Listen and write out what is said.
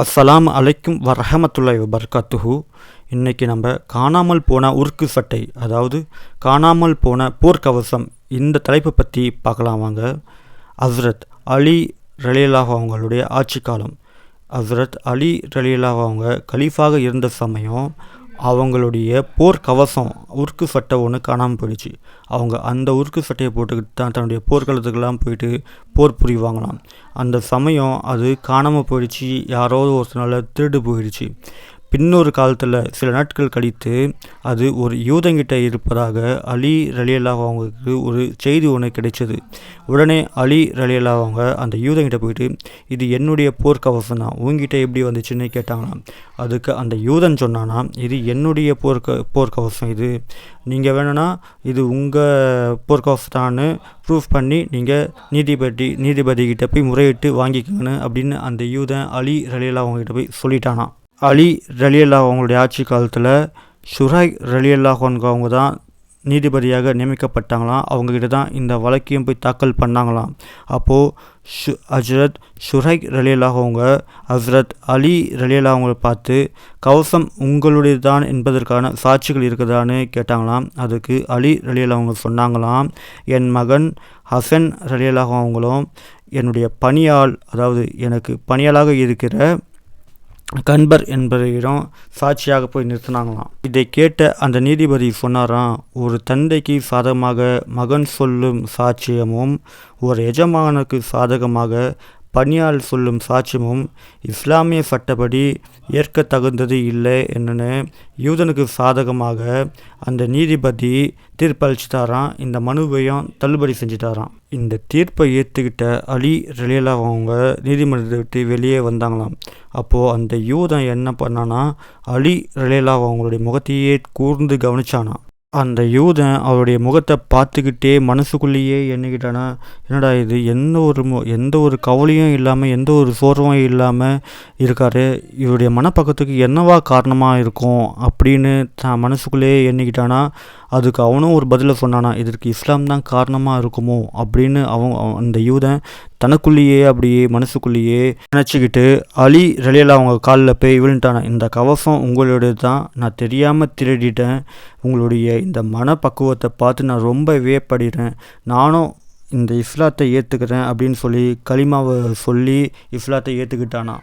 அஸ்லாம் அலைக்கும் வரஹமத்துல்லாய் வபர்காத்துஹு. இன்றைக்கி நம்ம காணாமல் போன உருக்கு சட்டை அதாவது காணாமல் போன போர்க்கவசம் இந்த தலைப்பை பற்றி பார்க்கலாம் வாங்க. ஹஸ்ரத் அலி ரலியல்லாஹு அவங்களுடைய ஆட்சி காலம். ஹஸ்ரத் அலி ரலியல்லாஹு அவங்க கலீஃபாக இருந்த சமயம் அவங்களுடைய போர்க்கவசம் உருக்கு சட்டை ஒன்று காணாமல் போயிடுச்சு. அவங்க அந்த உருக்கு சட்டையை போட்டுக்கிட்டு தான் தன்னுடைய போர்க்களத்துக்கெல்லாம் போயிட்டு போர் புரிவாங்களாம் அந்த சமயம் அது காணாமல் போயிடுச்சு. யாரோ ஒருத்தனால திருடு போயிடுச்சு. பின்னொரு காலத்தில் சில நாட்கள் கழித்து அது ஒரு யூதங்கிட்ட இருப்பதாக அலி ரலியல்லா அவங்களுக்கு ஒரு செய்தி ஒன்று கிடைச்சது. உடனே அலி ரலியல்லாஹ் அவங்க அந்த யூதங்கிட்ட போயிட்டு இது என்னுடைய போர்க்கவசம் தான் உங்ககிட்ட எப்படி வந்துச்சுன்னு? கேட்டாங்களாம். அதுக்கு அந்த யூதன் சொன்னானா இது என்னுடைய போர்க்க போர்க்கவசம் இது. நீங்கள் வேணும்னா இது உங்கள் போர்க்கவசத்தான்னு ப்ரூஃப் பண்ணி நீங்கள் நீதிபதி நீதிபதிகிட்ட போய் முறையிட்டு வாங்கிக்கோங்கன்னு அப்படின்னு அந்த யூதன் அலி ரலியல்லாஹ் அவங்ககிட்ட போய் சொல்லிட்டானா அலி ரலியல்லா அவங்களுடைய ஆட்சி காலத்தில் ஷுராய் ரலியல்லா அவங்க தான் நீதிபதியாக நியமிக்கப்பட்டாங்களாம். அவங்கக்கிட்ட தான் இந்த வழக்கையும் போய் தாக்கல் பண்ணாங்களாம். அப்போது ஷு ஹஜ்ரத் ஷுரைக் ரலி அவங்க ஹஸ்ரத் அலி ரலியல்லா அவங்கள பார்த்து கவசம் உங்களுடையதான் என்பதற்கான சாட்சிகள் இருக்குதான்னு கேட்டாங்களாம். அதுக்கு அலி ரலியல்லா அவங்க சொன்னாங்களாம். என் மகன் ஹசன் ரலியல்லாஹ் அவங்களும் என்னுடைய பணியாள் அதாவது எனக்கு பணியாளாக இருக்கிற கண்பர் என்பவரிடம் சாட்சியாக போய் நிறுத்தினாங்களாம். இதை கேட்ட அந்த நீதிபதி சொன்னாராம் ஒரு தந்தைக்கு சாதகமாக மகன் சொல்லும் சாட்சியமும் ஒரு எஜமானுக்கு சாதகமாக பணியால் சொல்லும் சாட்சியமும் இஸ்லாமிய சட்டப்படி ஏற்க தகுந்தது இல்லை என்னன்னு யூதனுக்கு சாதகமாக அந்த நீதிபதி தீர்ப்பளிச்சிட்டாராம் இந்த மனுவையும் தள்ளுபடி செஞ்சிட்டாராம். இந்த தீர்ப்பை ஏற்றுக்கிட்ட அலி ரலியலா அவங்க நீதிமன்றத்தை விட்டு வெளியே வந்தாங்களாம். அப்போது அந்த யூதன் என்ன பண்ணான்னா அலி ரலியலா அவங்களுடைய முகத்தையே கூர்ந்து கவனிச்சானா அந்த யூதன் அவருடைய முகத்தை பார்த்துக்கிட்டே மனசுக்குள்ளேயே எண்ணிக்கிட்டானா? என்னடா இது? எந்த ஒரு மு எந்த ஒரு கவலையும் இல்லாமல் எந்த ஒரு சோர்வும் இல்லாமல் இருக்கார். இவருடைய மனப்பக்கத்துக்கு என்னவா காரணமாக இருக்கும் அப்படின்னு தான் மனசுக்குள்ளேயே எண்ணிக்கிட்டானா? அதுக்கு அவனும் ஒரு பதிலை சொன்னானா இதற்கு இஸ்லாம் தான் காரணமாக இருக்குமோ? அப்படின்னு அவன் அந்த யூதன் தனக்குள்ளேயே அப்படியே மனசுக்குள்ளேயே நினச்சிக்கிட்டு அலி ரலியலா அவங்க காலில் போய் விழுந்துட்டானா. இந்த கவசம் உங்களுடைய தான் நான் தெரியாமல் திருடிட்டேன். உங்களுடைய இந்த மனப்பக்குவத்தை பார்த்து நான் ரொம்ப வியப்படுகிறேன். நானும் இந்த இஸ்லாத்தை ஏற்றுக்கிறேன் அப்படின்னு சொல்லி களிமாவை சொல்லி இஸ்லாத்தை ஏற்றுக்கிட்டானா